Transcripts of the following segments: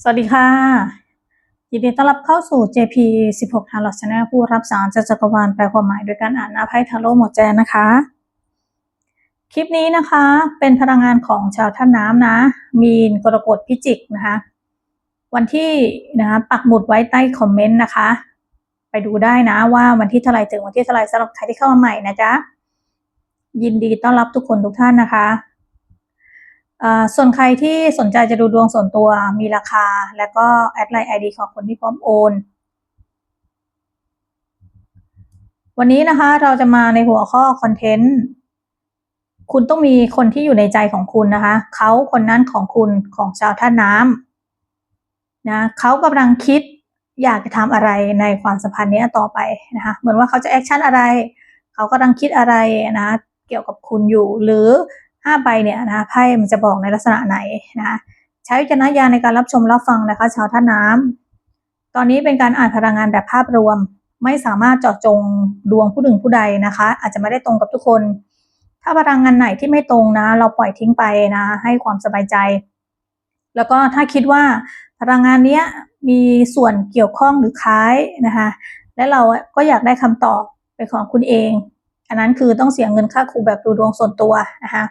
สวัสดีค่ะ ยินดีต้อนรับเข้าสู่ JP 16 Tarot Channel ผู้รับสารจากจักรวาลแปลความหมายโดยการอ่านหน้าไพ่ทาโร่หมดแจนนะคะ คลิปนี้นะคะเป็นพลังงานของชาวท่านน้ำนะ มีนกรกฎพิจิกนะคะ วันที่นะคะปักหมุดไว้ใต้คอมเมนต์นะคะ ไปดูได้นะว่าวันที่เท่าไรถึงวันที่เท่าไรสำหรับใครที่เข้ามาใหม่นะจ๊ะยินดีต้อนรับทุกคนทุกท่านนะคะ ส่วนใครที่สนใจจะดูดวงส่วนตัวมีราคา แล้วก็แอดไลน์ไอดีของคนที่พร้อมโอน วันนี้นะคะเราจะมาในหัวข้อคอนเทนต์คุณต้องมีคนที่อยู่ในใจของคุณนะคะเขาคนนั้นของคุณของชาวท่าน้ำนะเขากำลังคิดอยากจะทำอะไรในความสัมพันธ์นี้ต่อไปนะคะเหมือนว่าเขาจะแอคชั่นอะไร เขากำลังคิดอะไรนะเกี่ยวกับคุณอยู่หรือ ห้าใบเนี่ยนะไพ่มันจะบอกในลักษณะไหนนะใช้วิจารณญาณในการรับชมรับฟังนะคะ ชาวท่าน้ำตอนนี้เป็นการอ่านพลังงานแบบภาพรวม ไม่สามารถเจาะจงดวงผู้หนึ่งผู้ใดนะคะ อาจจะไม่ได้ตรงกับทุกคน ถ้าพลังงานไหนที่ไม่ตรงนะ เราปล่อยทิ้งไปนะ ให้ความสบายใจ แล้วก็ถ้าคิดว่าพลังงานเนี้ยมีส่วนเกี่ยวข้องหรือคล้ายนะคะและเราก็อยากได้คำตอบเป็นของคุณเอง อันนั้นคือต้องเสียเงินค่าครูแบบดูดวงส่วนตัวนะคะ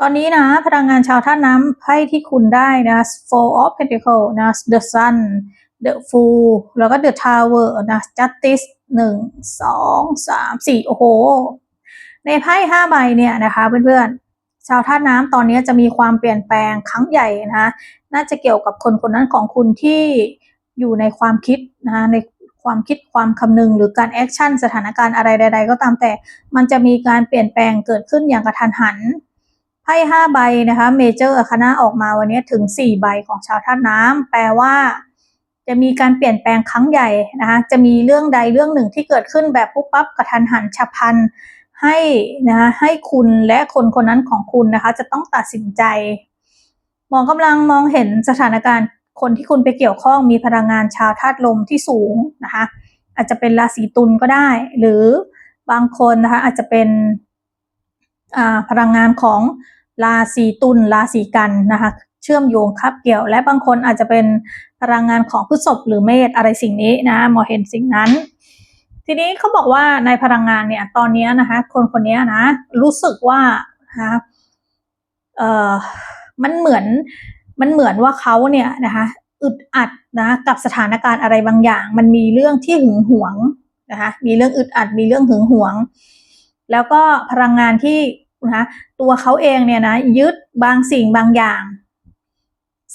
ตอนนี้นะ พลังงานชาวท่าน้ำไพ่ที่คุณได้นะ Four of Pentacles นะ The Sun The Fool แล้วก็ The Tower นะ Justice หนึ่งสองสามสี่โอ้โห ในไพ่ห้าใบเนี่ยนะคะเพื่อนๆชาวท่าน้ำตอนนี้จะมีความเปลี่ยนแปลงครั้งใหญ่นะคะน่าจะเกี่ยวกับคนคนนั้นของคุณที่อยู่ในความคิดนะคะในความคิดความคำนึงหรือการแอคชั่นสถานการณ์อะไรใด ๆ ก็ตามแต่ มันจะมีการเปลี่ยนแปลงเกิดขึ้นอย่างกระทันหัน ไพ่ห้าใบนะคะเมเจอร์คณะออกมาวันนี้ถึงสี่ใบของชาวท่าน้ำแปลว่า จะมีการเปลี่ยนแปลงครั้งใหญ่นะคะจะมีเรื่องใดเรื่องหนึ่งที่เกิดขึ้นแบบปุ๊บปั๊บกระทันหันฉับพลันให้นะคะให้คุณและคนคนนั้นของคุณนะคะ จะต้องตัดสินใจ มองกำลังมองเห็นสถานการณ์คนที่คุณไปเกี่ยวข้องมีพลังงานชาวธาตุลมที่สูงนะคะ อาจจะเป็นราศีตุลก็ได้ หรือบางคนนะคะอาจจะเป็น พลังงานของราศีตุลราศีกันนะคะเชื่อมโยงคับเกี่ยว และบางคนอาจจะเป็นพลังงานของพฤษภหรือเมษอะไรสิ่งนี้นะมองเห็นสิ่งนั้น ทีนี้เขาบอกว่าในพลังงานเนี่ยตอนนี้นะคะคนคนนี้นะรู้สึกว่านะคะเออมันเหมือนมันเหมือนว่าเขาเนี่ยนะคะอึดอัดนะกับสถานการณ์อะไรบางอย่าง มันมีเรื่องที่หึงหวงนะคะมีเรื่องอึดอัดมีเรื่องหึงหวง แล้วก็พลังงานที่ นะคะตัวเขาเองเนี่ยนะยึดบางสิ่งบางอย่าง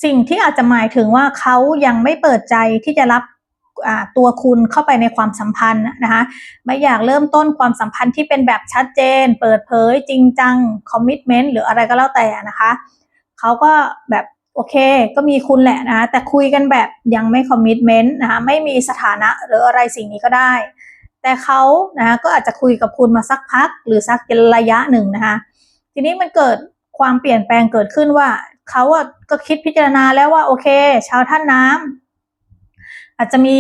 สิ่งที่อาจจะหมายถึงว่าเขายังไม่เปิดใจที่จะรับตัวคุณเข้าไปในความสัมพันธ์นะคะไม่อยากเริ่มต้นความสัมพันธ์ที่เป็นแบบชัดเจน เปิดเผยจริงจังคอมมิชเมนต์หรืออะไรก็แล้วแต่นะคะเขาก็แบบโอเค ก็มีคุณแหละนะคะแต่คุยกันแบบยังไม่คอมมิชเมนต์นะคะไม่มีสถานะหรืออะไรสิ่งนี้ก็ได้ แต่เขานะคะก็อาจจะคุยกับคุณมาสักพัก หรือสักระยะหนึ่งนะคะ ทีนี้มันเกิดความเปลี่ยนแปลงเกิดขึ้นว่าเขาอะก็คิดพิจารณาแล้วว่าโอเค ชาวท่านน้ำอาจจะมี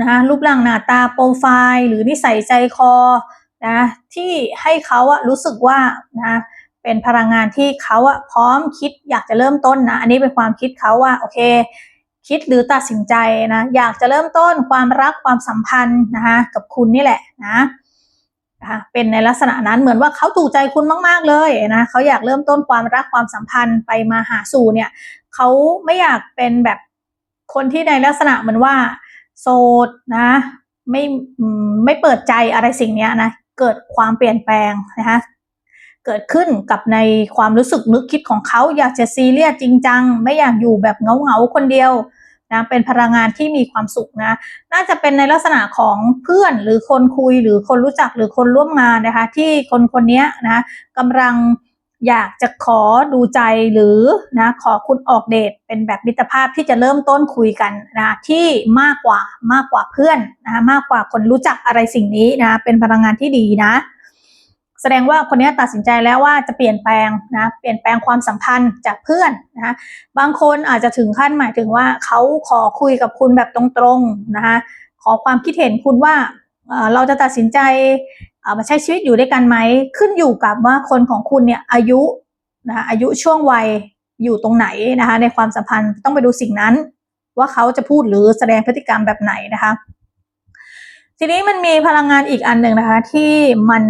นะคะรูปร่างหน้าตาโปรไฟล์หรือนิสัยใจคอนะที่ให้เขาอะรู้สึกว่านะเป็นพลังงานที่เขาอะพร้อมคิดอยากจะเริ่มต้นนะ อันนี้เป็นความคิดเขาว่าโอเค คิดหรือตัดสินใจนะอยากจะเริ่มต้นความรักความสัมพันธ์นะคะกับคุณนี่แหละนะะเป็นในลักษณะนั้นเหมือนว่าเขาถูกใจคุณมาก ๆเลยนะเขาอยากเริ่มต้นความรักความสัมพันธ์ไปมาหาสู่เนี่ยเขาไม่อยากเป็นแบบคนที่ในลักษณะเหมือนว่าโสดนะไม่ไม่เปิดใจอะไรสิ่งนี้นะเกิดความเปลี่ยนแปลงนะคะ เกิดขึ้นกับในความรู้สึกนึกคิดของเขาอยากจะซีเรียสจริงจัง ไม่อยากอยู่แบบเงาเงาคนเดียวนะเป็นพลังงานที่มีความสุขนะ น่าจะเป็นในลักษณะของเพื่อนหรือคนคุยหรือคนรู้จักหรือคนร่วมงานนะคะ ที่คนคนนี้นะกำลังอยากจะขอดูใจหรือนะขอคุณออกเดทเป็นแบบมิตรภาพที่จะเริ่มต้นคุยกันนะที่มากกว่ามากกว่าเพื่อนนะมากกว่าคนรู้จักอะไรสิ่งนี้นะเป็นพลังงานที่ดีนะ แสดงว่าคนนี้ตัดสินใจแล้วว่าจะเปลี่ยนแปลงนะเปลี่ยนแปลงความสัมพันธ์จากเพื่อนนะบางคนอาจจะถึงขั้นหมายถึงว่าเขาขอคุยกับคุณแบบตรงๆนะคะขอความคิดเห็นคุณว่าเราจะตัดสินใจมาใช้ชีวิตอยู่ด้วยกันไหมขึ้นอยู่กับว่าคนของคุณเนี่ยอายุนะคะอายุช่วงวัยอยู่ตรงไหนนะคะในความสัมพันธ์ต้องไปดูสิ่งนั้น ว่าเขาจะพูดหรือแสดงพฤติกรรมแบบไหนนะคะ ทีนี้มันมีพลังงานอีกอันหนึ่งนะคะ ที่มัน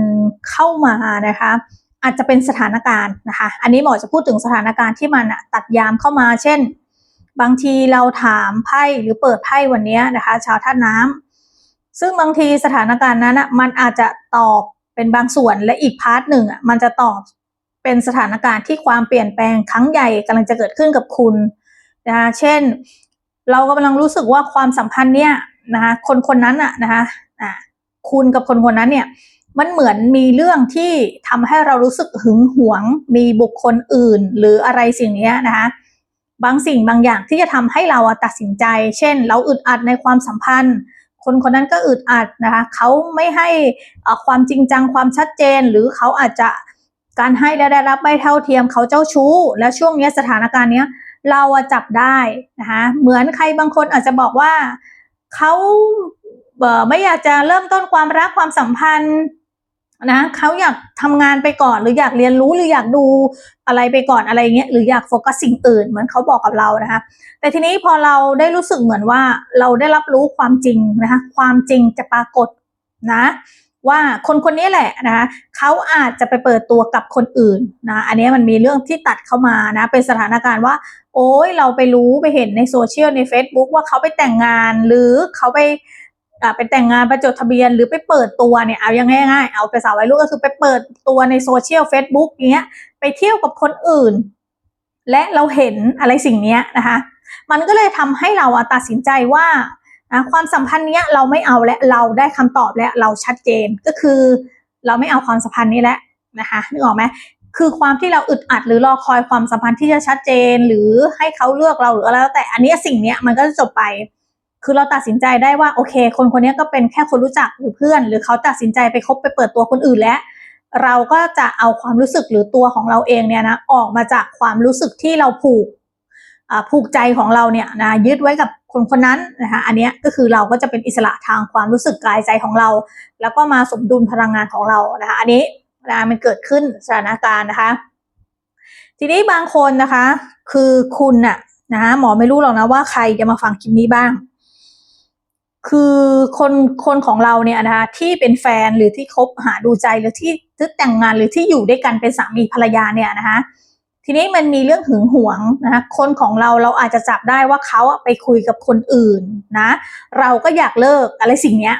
เข้ามานะคะ อาจจะเป็นสถานการณ์นะคะ อันนี้หมอจะพูดถึงสถานการณ์ที่มันตัดยามเข้ามา เช่น บางทีเราถามไพ่หรือเปิดไพ่วันนี้นะคะ ชาวท่าน้ำซึ่งบางทีสถานการณ์นั้นอะมันอาจจะตอบเป็นบางส่วนและอีกพาร์ทหนึ่งอะมันจะตอบเป็นสถานการณ์ที่ความเปลี่ยนแปลงครั้งใหญ่กำลังจะเกิดขึ้นกับคุณนะคะเช่น เรากำลังรู้สึกว่าความสัมพันธ์เนี่ย นะคะคนคนนั้นอะนะคะอ่าคุณกับคนคนนั้นเนี่ยมันเหมือนมีเรื่องที่ทำให้เรารู้สึกหึงหวง มีบุคคลอื่น หรืออะไรสิ่งนี้นะคะบางสิ่งบางอย่างที่จะทำให้เราตัดสินใจ เช่น เราอึดอัดในความสัมพันธ์ คนคนนั้นก็อึดอัดนะคะเขาไม่ให้ความจริงจังความชัดเจน หรือเขาอาจจะการให้และได้รับไม่เท่าเทียมเขาเจ้าชู้ และช่วงนี้สถานการณ์เนี้ยเราจับได้นะคะเหมือนใครบางคนอาจจะบอกว่า เขาไม่อยากจะเริ่มต้นความรักความสัมพันธ์นะเขาอยากทำงานไปก่อนหรืออยากเรียนรู้หรืออยากดูอะไรไปก่อนอะไรเงี้ยหรืออยากโฟกัสสิ่งอื่นเหมือนเขาบอกกับเรานะคะ แต่ทีนี้พอเราได้รู้สึกเหมือนว่าเราได้รับรู้ความจริงนะคะความจริงจะปรากฏนะ ว่าคนคนนี้แหละนะคะเขาอาจจะไปเปิดตัวกับคนอื่นนะอันนี้มันมีเรื่องที่ตัดเข้ามานะเป็นสถานการณ์ว่า โอ้ยเราไปรู้ไปเห็นในโซเชียลใน Facebook ว่าเขาไปแต่งงานหรือเขาไปไปแต่งงานไปจดทะเบียนหรือไปเปิดตัวเนี่ยเอายังง่ายๆเอาไปสาวไว้ลูกก็คือไปเปิดตัวในโซเชียลเฟซบุ๊กเนี้ยไปเที่ยวกับคนอื่น และเราเห็นอะไรสิ่งนี้นะคะ มันก็เลยทำให้เราตัดสินใจว่า ความสัมพันธ์เนี้ยเราไม่เอาและเราได้คำตอบและเราชัดเจนก็คือ เราไม่เอาความสัมพันธ์นี้แล้วนะคะนึกออกไหมคือความที่เราอึดอัดหรือรอคอยความสัมพันธ์ที่จะชัดเจนหรือให้เขาเลือกเราหรืออะไรแล้วแต่อันนี้สิ่งเนี้ยมันก็จะจบไป คือเราตัดสินใจได้ว่าโอเค คนคนนี้ก็เป็นแค่คนรู้จักหรือเพื่อน หรือเขาตัดสินใจไปคบไปเปิดตัวคนอื่นแล้ว เราก็จะเอาความรู้สึกหรือตัวของเราเองเนี่ยนะออกมาจากความรู้สึกที่เราผูกผูกใจของเราเนี่ยนะยึดไว้กับ คนคนนั้นนะคะอันนี้ก็คือเราก็จะเป็นอิสระทางความรู้สึกกายใจของเรา แล้วก็มาสมดุลพลังงานของเรานะคะอันนี้นะมันเกิดขึ้นสถานการณ์นะคะ ทีนี้บางคนนะคะ คือคุณน่ะนะคะหมอไม่รู้หรอกนะว่าใครจะมาฟังคลิปนี้บ้าง คือคนคนของเราเนี่ยนะคะที่เป็นแฟนหรือที่คบหาดูใจหรือที่ที่แต่งงานหรือที่อยู่ด้วยกันเป็นสามีภรรยาเนี่ยนะคะ ทีนี้มันมีเรื่องหึงหวงนะคะคนของเราเราอาจจะจับได้ว่าเขาไปคุยกับคนอื่นนะ เราก็อยากเลิกอะไรสิ่งเนี้ย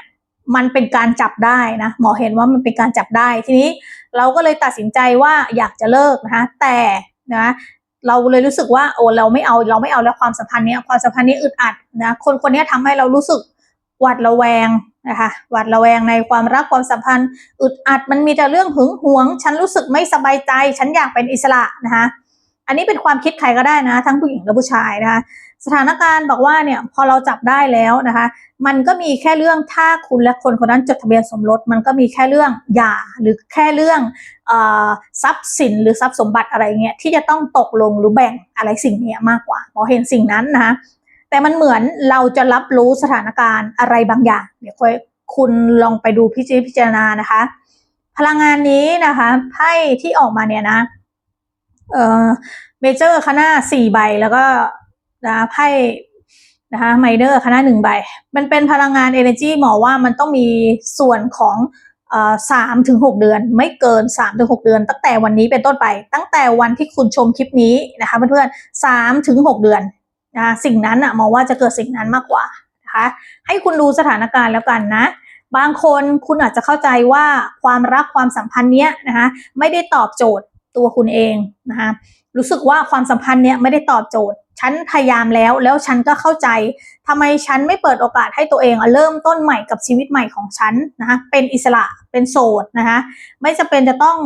มันเป็นการจับได้นะหมอเห็นว่ามันเป็นการจับได้ทีนี้เราก็เลยตัดสินใจว่าอยากจะเลิกนะคะแต่นะเราเลยรู้สึกว่าโอ้เราไม่เอาเราไม่เอาแล้วความสัมพันธ์นี้ความสัมพันธ์นี้อึดอัดนะคนคนนี้ทำให้เรารู้สึกหวัดระแวง นะคะหวัดระแวงในความรักความสัมพันธ์ อึดอัดมันมีแต่เรื่องหึงหวง ฉันรู้สึกไม่สบายใจ ฉันอยากเป็นอิสระนะคะอันนี้เป็นความคิดใครก็ได้นะ ทั้งผู้หญิงและผู้ชายนะคะสถานการณ์บอกว่าเนี่ยพอเราจับได้แล้วนะคะ มันก็มีแค่เรื่องถ้าคุณและคนคนนั้นจดทะเบียนสมรส มันก็มีแค่เรื่องหย่าหรือแค่เรื่องอทรัพย์สินหรือทรัพย์สมบัติอะไรเงี้ยที่จะต้องตกลงหรือแบ่งอะไรสิ่งนี้มากกว่าพอเห็นสิ่งนั้นนะคะ แต่มันเหมือนเราจะรับรู้สถานการณ์อะไรบางอย่าง เดี๋ยวค่อยคุณลองไปดูพิจิพิจารณานะคะ พลังงานนี้นะคะไพ่ที่ออกมาเนี่ยนะ เอ่อเมเจอร์คณะสี่ใบแล้วก็นะไพ่นะคะไมเนอร์คณะหนึ่งใบ มันเป็นพลังงาน Energy หมอว่ามันต้องมีส่วนของสามถึงหกเดือน ไม่เกินสามถึงหกเดือน ตั้งแต่วันนี้เป็นต้นไป ตั้งแต่วันที่คุณชมคลิปนี้นะคะเพื่อนๆสามถึงหกเดือน นะสิ่งนั้นอะมองว่าจะเกิดสิ่งนั้นมากกว่านะคะให้คุณดูสถานการณ์แล้วกันนะ บางคนคุณอาจจะเข้าใจว่าความรักความสัมพันธ์เนี้ยนะคะไม่ได้ตอบโจทย์ตัวคุณเองนะคะรู้สึกว่าความสัมพันธ์เนี้ยไม่ได้ตอบโจทย์ ฉันพยายามแล้วแล้วฉันก็เข้าใจทำไมฉันไม่เปิดโอกาสให้ตัวเองเริ่มต้นใหม่กับชีวิตใหม่ของฉันนะคะเป็นอิสระเป็นโสดนะคะไม่จะเป็นจะต้อง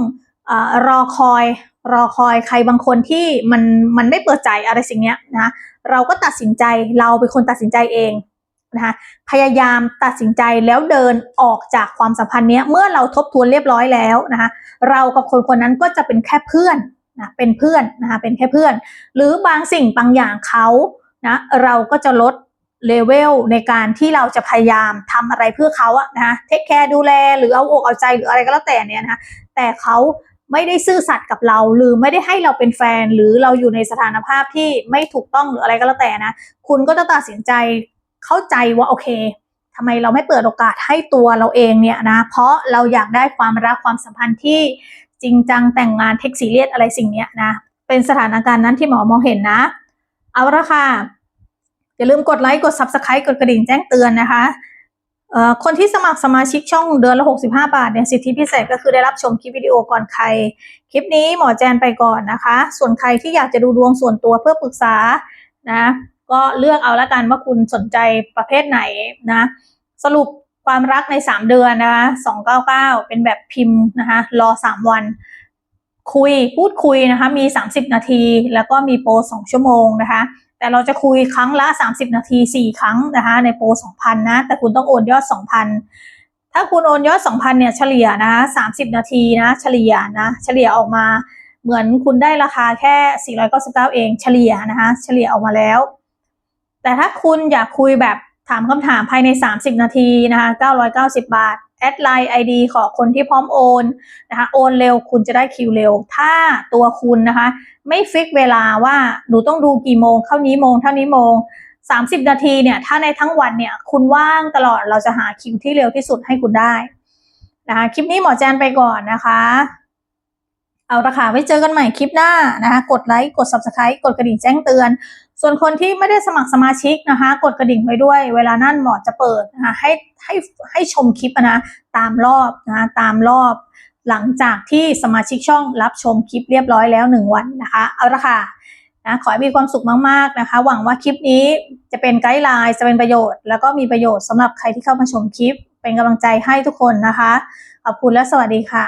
อรอคอยรอคอยใครบางคนที่มันมันไม่เปิดใจอะไรสิ่งเนี้ยนะ เราก็ตัดสินใจเราเป็นคนตัดสินใจเองนะคะพยายามตัดสินใจแล้วเดินออกจากความสัมพันธ์นี้เมื่อเราทบทวนเรียบร้อยแล้วนะคะเรากับคนคนนั้นก็จะเป็นแค่เพื่อนนะเป็นเพื่อนนะคะเป็นแค่เพื่อน หรือบางสิ่งบางอย่างเขานะเราก็จะลดเลเวลในการที่เราจะพยายามทำอะไรเพื่อเขาอะนะเทคแคร์ดูแลหรือเอาอกเอาใจหรืออะไรก็แล้วแต่เนี่ยนะคะแต่เขา ไม่ได้ซื่อสัตย์กับเรา หรือไม่ได้ให้เราเป็นแฟน หรือเราอยู่ในสถานภาพที่ไม่ถูกต้องหรืออะไรก็แล้วแต่นะ คุณก็จะตัดสินใจเข้าใจว่าโอเคทำไมเราไม่เปิดโอกาสให้ตัวเราเองเนี่ยนะ เพราะเราอยากได้ความรักความสัมพันธ์ที่จริงจังแต่งงานเทคซีเรียสอะไรสิ่งเนี้ยนะ เป็นสถานการณ์นั้นที่หมอมองเห็นนะ เอาละค่ะ อย่าลืมกดไลค์กด Subscribe กดกระดิ่งแจ้งเตือนนะคะ คนที่สมัครสมาชิกช่องเดือนละ 65 บาทเนี่ยสิทธิพิเศษก็คือได้รับชมคลิปวิดีโอก่อนใคร คลิปนี้หมอแจนไปก่อนนะคะ ส่วนใครที่อยากจะดูดวงส่วนตัวเพื่อปรึกษานะก็เลือกเอาละกันว่าคุณสนใจประเภทไหนนะสรุปความรักใน 3 เดือนนะคะ299 เป็นแบบพิมพ์นะคะรอ 3 วัน คุยพูดคุยนะคะมี 30 นาที แล้วก็มีโปร 2 ชั่วโมงนะคะ แต่เราจะคุยครั้งละ 30 นาที 4 ครั้งนะคะ ในโปร 2,000 นะ แต่คุณต้องโอนยอด 2,000 ถ้าคุณโอนยอด 2,000 เนี่ยเฉลี่ยนะ 30 นาทีนะ เฉลี่ยนะ เฉลี่ยออกมาเหมือนคุณได้ราคาแค่ 499 เอง เฉลี่ยนะคะ เฉลี่ยออกมาแล้ว แต่ถ้าคุณอยากคุยแบบถามคำถามภายใน 30 นาทีนะคะ 990 บาท แอดไลน์ ID ขอคนที่พร้อมโอนนะคะโอนเร็วคุณจะได้คิวเร็ว ถ้าตัวคุณนะคะ ไม่ฟิกเวลาว่าหนูต้องดูกี่โมงเท่านี้โมงเท่านี้โมง 30 นาทีเนี่ยถ้าในทั้งวันเนี่ยคุณว่างตลอดเราจะหาคิวที่เร็วที่สุดให้คุณได้นะคะคลิปนี้หมอแจนไปก่อนนะคะ เอาละค่ะไว้เจอกันใหม่คลิปหน้านะคะ กดไลค์กด subscribe กดกระดิ่งแจ้งเตือน ส่วนคนที่ไม่ได้สมัครสมาชิกนะคะ กดกระดิ่งไว้ด้วย เวลานั่นหมอจะเปิดนะคะให้ให้ให้ชมคลิปนะตามรอบนะคะตามรอบ หลังจากที่สมาชิกช่องรับชมคลิปเรียบร้อยแล้ว 1 วันนะคะเอาละค่ะนะขอให้มีความสุขมากๆนะคะ หวังว่าคลิปนี้จะเป็นไกด์ไลน์จะเป็นประโยชน์ แล้วก็มีประโยชน์สำหรับใครที่เข้ามาชมคลิป เป็นกำลังใจให้ทุกคนนะคะขอบคุณและสวัสดีค่ะ